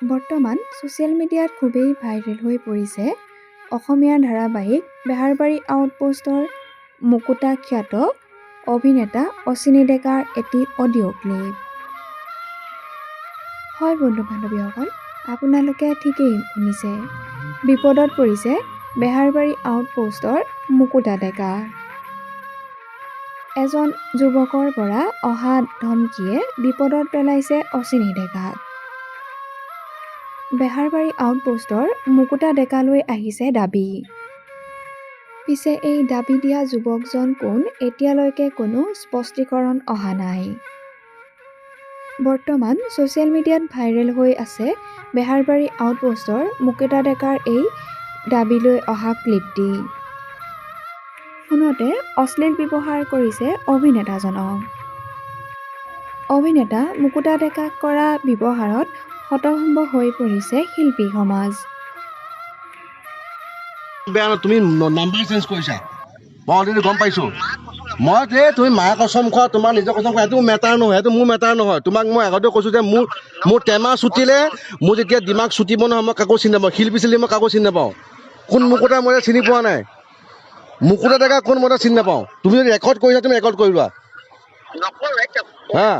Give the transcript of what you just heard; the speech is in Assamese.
বৰ্তমান ছ'চিয়েল মিডিয়াত খুবেই ভাইৰেল হৈ পৰিছে। অসমীয়া ধাৰাবাহিক বেহাৰবাৰী আউটপোষ্টৰ মুকুতা খ্যাত অভিনেতা অচিনি ডেকাৰ এটি অডিঅ' ক্লিপ। হয় বন্ধু বান্ধৱীসকল আপোনালোকে ঠিকেই শুনিছে। বিপদত পৰিছে বেহাৰবাৰী আউটপোষ্টৰ মুকুতা ডেকা এজন যুৱকৰ পৰা অহা ধমকিয়ে বিপদত পেলাইছে অচিনি ডেকাক। বেহাৰবাৰী আউটপোষ্টৰ মুকুতা ডেকালৈ আহিছে দাবী। পিছে এই দাবী দিয়া যুৱকজন কোন এতিয়ালৈকে কোনো স্পষ্টীকৰণ অহা নাই। বৰ্তমান ছ'চিয়েল মিডিয়াত ভাইৰেল হৈ আছে বেহাৰবাৰী আউটপোষ্টৰ মুকুতা ডেকাৰ এই দাবীলৈ অহা ক্লিপটি। ফোনতে অশ্লীল ব্যৱহাৰ কৰিছে অভিনেতাজনক। অভিনেতা মুকুতা ডেকাক কৰা ব্যৱহাৰত হতভম্ব হৈ পৰিছে শিল্পী সমাজ। বেয়া নহয় তুমি নাম্বাৰ চেঞ্জ কৰিছা। মই অলৰেডি গম পাইছোঁ। মই যে তুমি মায়ে কচম খোৱা তোমাৰ নিজৰ কচম খোৱা সেইটো মেটাৰ নহয় সেইটো মোৰ মেটাৰ নহয়। তোমাক মই আগতে কৈছোঁ যে মোৰ মোৰ টেমা চুটিলে মোৰ যেতিয়া দিমাগ চুটিব নহয় মই কাকো চিনি নাপাওঁ। শিল্পী চিল্পী মই কাকো চিনি নাপাওঁ। কোন মুকুতা মই এতিয়া চিনি পোৱা নাই? মুকুতা ডেকা কোন মই চিনি নাপাওঁ? তুমি যদি ৰেকৰ্ড কৰিছা তুমি ৰেকৰ্ড কৰি লোৱা। হা।